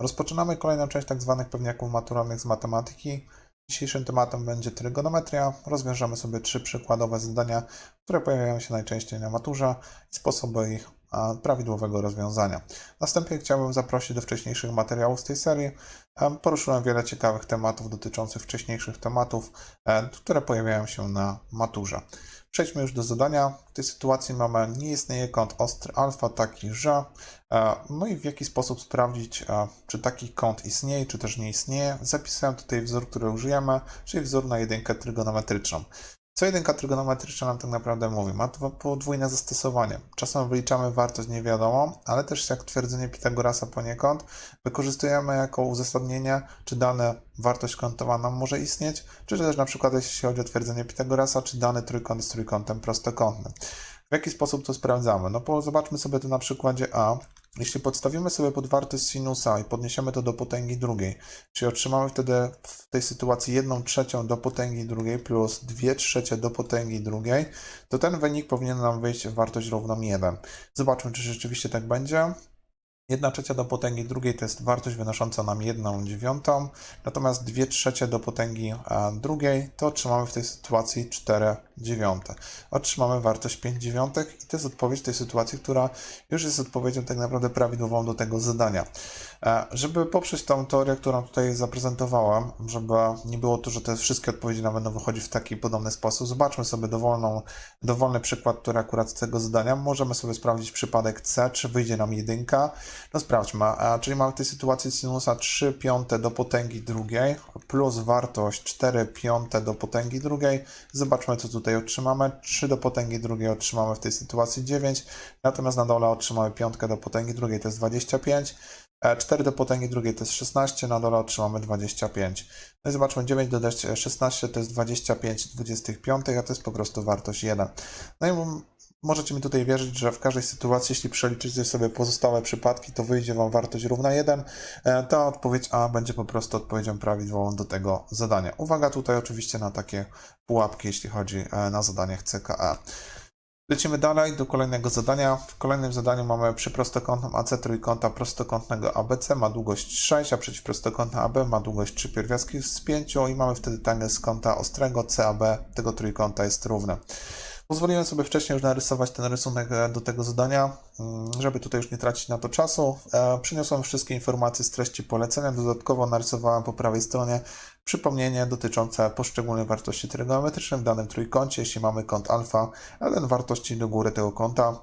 Rozpoczynamy kolejną część tak zwanych pewniaków maturalnych z matematyki. Dzisiejszym tematem będzie trygonometria. Rozwiążemy sobie trzy przykładowe zadania, które pojawiają się najczęściej na maturze i sposoby ich prawidłowego rozwiązania. Następnie chciałbym zaprosić do wcześniejszych materiałów z tej serii. Em, Poruszyłem wiele ciekawych tematów dotyczących wcześniejszych tematów, które pojawiają się na maturze. Przejdźmy już do zadania. W tej sytuacji mamy nie istnieje kąt ostry alfa taki, że e, no i w jaki sposób sprawdzić, e, czy taki kąt istnieje, czy też nie istnieje. Zapisałem tutaj wzór, który użyjemy, czyli wzór na jedynkę trygonometryczną. Co jedynka trygonometryczna nam tak naprawdę mówi? Ma dwa podwójne zastosowanie. Czasem wyliczamy wartość niewiadomą, ale też jak twierdzenie Pitagorasa poniekąd wykorzystujemy jako uzasadnienie, czy dana wartość kątowa nam może istnieć, czy też na przykład jeśli chodzi o twierdzenie Pitagorasa, czy dany trójkąt jest trójkątem prostokątnym. W jaki sposób to sprawdzamy? No bo zobaczmy sobie to na przykładzie A. Jeśli podstawimy sobie pod wartość sinusa i podniesiemy to do potęgi drugiej, czyli otrzymamy wtedy w tej sytuacji 1 trzecią do potęgi drugiej plus 2 trzecie do potęgi drugiej, to ten wynik powinien nam wyjść w wartość równą 1. Zobaczmy, czy rzeczywiście tak będzie. 1 trzecia do potęgi drugiej to jest wartość wynosząca nam 1 dziewiątą, natomiast 2 trzecie do potęgi a, drugiej to otrzymamy w tej sytuacji 4 dziewiąte. Otrzymamy wartość 5 dziewiątek i to jest odpowiedź tej sytuacji, która już jest odpowiedzią tak naprawdę prawidłową do tego zadania. E, Żeby poprzeć tą teorię, którą tutaj zaprezentowałem, żeby nie było to, że te wszystkie odpowiedzi nam będą wychodzić w taki podobny sposób, zobaczmy sobie dowolną, dowolny przykład, który akurat z tego zadania. Możemy sobie sprawdzić przypadek C, czy wyjdzie nam jedynka. No sprawdźmy, a, czyli mamy w tej sytuacji sinusa 3 piąte do potęgi drugiej plus wartość 4 piąte do potęgi drugiej. Zobaczmy, co tutaj otrzymamy. 3 do potęgi drugiej otrzymamy w tej sytuacji 9, natomiast na dole otrzymamy piątkę do potęgi drugiej, to jest 25. E, 4 do potęgi drugiej to jest 16, na dole otrzymamy 25. No i zobaczmy, 9 dodać 16 to jest 25 25, a to jest po prostu wartość 1. No i możecie mi tutaj wierzyć, że w każdej sytuacji, jeśli przeliczycie sobie pozostałe przypadki, to wyjdzie Wam wartość równa 1. E, Ta odpowiedź A będzie po prostu odpowiedzią prawidłową do tego zadania. Uwaga tutaj oczywiście na takie pułapki, jeśli chodzi e, na zadaniach CKE. Lecimy dalej do kolejnego zadania. W kolejnym zadaniu mamy przy prostokątnym AC trójkąta prostokątnego ABC ma długość 6, a przeciwprostokątna AB ma długość 3 pierwiastki z 5 i mamy wtedy tangens kąta ostrego CAB tego trójkąta jest równe. Pozwoliłem sobie wcześniej już narysować ten rysunek e, do tego zadania, mm, żeby tutaj już nie tracić na to czasu. E, Przyniosłem wszystkie informacje z treści polecenia. Dodatkowo narysowałem po prawej stronie przypomnienie dotyczące poszczególnych wartości trygonometrycznych w danym trójkącie. Jeśli mamy kąt alfa, ten wartości do góry tego kąta.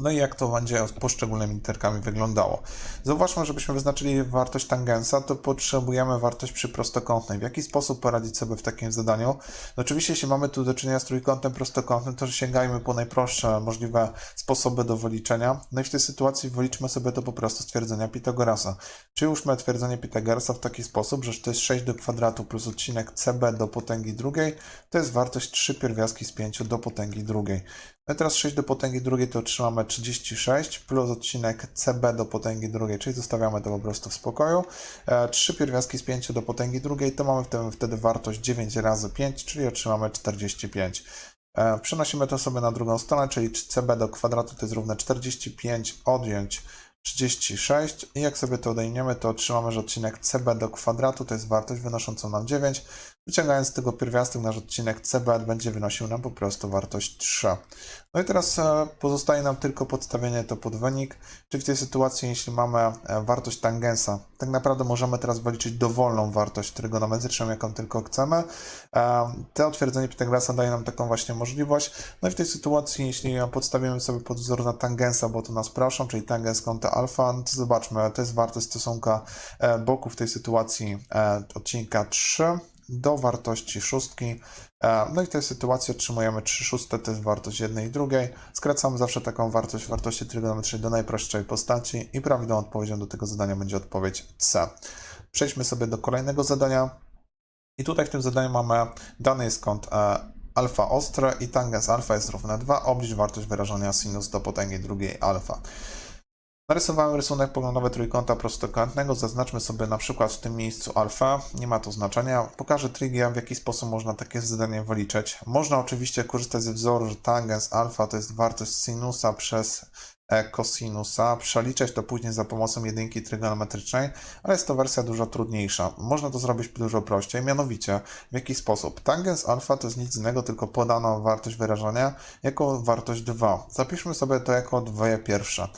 No i jak to będzie z poszczególnymi literkami wyglądało. Zauważmy, żebyśmy wyznaczyli wartość tangensa, to potrzebujemy wartość przy prostokątnej. W jaki sposób poradzić sobie w takim zadaniu? No oczywiście, jeśli mamy tu do czynienia z trójkątem prostokątnym, to sięgajmy po najprostsze możliwe sposoby do wyliczenia. No i w tej sytuacji wyliczmy sobie to po prostu stwierdzenia Pitagorasa. Przyłóżmy twierdzenie Pitagorasa w taki sposób, że to jest 6 do kwadratu plus odcinek CB do potęgi drugiej, to jest wartość 3 pierwiastki z 5 do potęgi drugiej. No teraz 6 do potęgi drugiej to otrzymamy 36 plus odcinek CB do potęgi drugiej, czyli zostawiamy to po prostu w spokoju. E, 3 pierwiastki z 5 do potęgi drugiej to mamy wtedy, wartość 9 razy 5, czyli otrzymamy 45. E, Przenosimy to sobie na drugą stronę, czyli CB do kwadratu to jest równe 45 odjąć 36 i jak sobie to odejmiemy, to otrzymamy, że odcinek CB do kwadratu to jest wartość wynosząca nam 9. Wyciągając z tego pierwiastek, nasz odcinek CB będzie wynosił nam po prostu wartość 3. No i teraz e, pozostaje nam tylko podstawienie to pod wynik, czyli w tej sytuacji, jeśli mamy e, wartość tangensa, tak naprawdę możemy teraz wyliczyć dowolną wartość trygonometryczną, jaką tylko chcemy. E, To twierdzenie Pitagorasa daje nam taką właśnie możliwość. No i w tej sytuacji, jeśli podstawimy sobie pod wzór na tangensa, bo to nas proszą, czyli tangens kąta alfa, no to zobaczmy, to jest wartość stosunka boku w tej sytuacji odcinka 3 do wartości szóstki. E, No i w tej sytuacji otrzymujemy 3 szóste, to jest wartość jednej i drugiej. Skracamy zawsze taką wartość wartości trygonometrycznej do najprostszej postaci i prawidłową odpowiedzią do tego zadania będzie odpowiedź C. Przejdźmy sobie do kolejnego zadania. I tutaj w tym zadaniu mamy dany jest kąt e, alfa ostre i tangens alfa jest równe 2. Oblicz wartość wyrażenia sinus do potęgi drugiej alfa. Narysowałem rysunek poglądowy trójkąta prostokątnego. Zaznaczmy sobie na przykład w tym miejscu alfa. Nie ma to znaczenia. Pokażę trigia, w jaki sposób można takie zadanie wyliczyć. Można oczywiście korzystać ze wzoru, że tangens alfa to jest wartość sinusa przez kosinusa. Przeliczać to później za pomocą jedynki trygonometrycznej, ale jest to wersja dużo trudniejsza. Można to zrobić dużo prościej, mianowicie w jaki sposób? Tangens alfa to jest nic innego, tylko podana wartość wyrażenia jako wartość 2. Zapiszmy sobie to jako dwie pierwsze.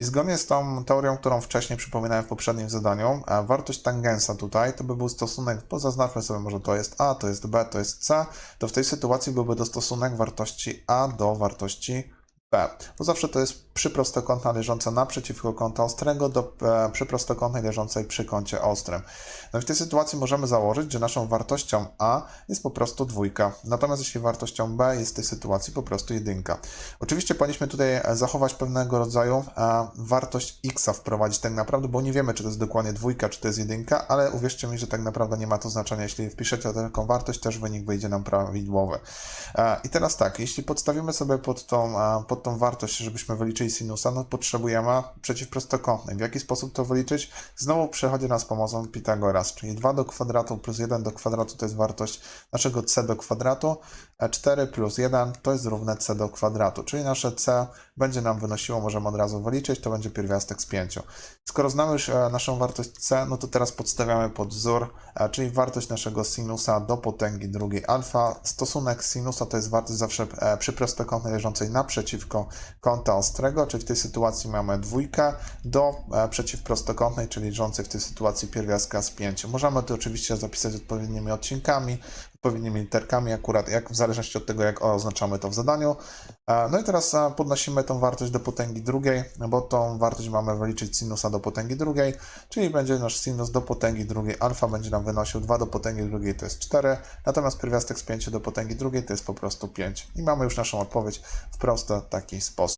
I zgodnie z tą teorią, którą wcześniej przypominałem w poprzednim zadaniu, a wartość tangensa tutaj to by był stosunek, bo zaznaczmy sobie może to jest A, to jest B, to jest C, to w tej sytuacji byłby dostosunek wartości A do wartości B. Bo zawsze to jest przyprostokątna leżąca naprzeciwko kąta ostrego do e, przyprostokątnej leżącej przy kącie ostrym. No i w tej sytuacji możemy założyć, że naszą wartością A jest po prostu dwójka. Natomiast jeśli wartością B jest w tej sytuacji po prostu jedynka. Oczywiście powinniśmy tutaj zachować pewnego rodzaju e, wartość x wprowadzić tak naprawdę, bo nie wiemy, czy to jest dokładnie dwójka, czy to jest jedynka, ale uwierzcie mi, że tak naprawdę nie ma to znaczenia. Jeśli wpiszecie taką wartość, też wynik wyjdzie nam prawidłowy. E, I teraz tak, jeśli podstawimy sobie pod tą, e, pod tą wartość, żebyśmy wyliczyli sinusa, no potrzebujemy przeciwprostokątnej. W jaki sposób to wyliczyć? Znowu przychodzi nas pomocą Pitagoras, czyli 2 do kwadratu plus 1 do kwadratu to jest wartość naszego c do kwadratu, a 4 plus 1 to jest równe c do kwadratu, czyli nasze c będzie nam wynosiło, możemy od razu wyliczyć, to będzie pierwiastek z 5. Skoro znamy już e, naszą wartość c, no to teraz podstawiamy pod wzór, e, czyli wartość naszego sinusa do potęgi drugiej alfa. Stosunek sinusa to jest wartość zawsze e, przyprostokątnej leżącej naprzeciwko kąta ostrego, czyli w tej sytuacji mamy dwójkę do e, przeciwprostokątnej, czyli leżącej w tej sytuacji pierwiastka z 5. Możemy to oczywiście zapisać odpowiednimi odcinkami, odpowiednimi literkami, akurat jak, w zależności od tego, jak oznaczamy to w zadaniu. E, No i teraz e, podnosimy tą wartość do potęgi drugiej, bo tą wartość mamy wyliczyć sinusa do potęgi drugiej, czyli będzie nasz sinus do potęgi drugiej alfa będzie nam wynosił 2 do potęgi drugiej to jest 4, natomiast pierwiastek z 5 do potęgi drugiej to jest po prostu 5. I mamy już naszą odpowiedź w prosty taki sposób.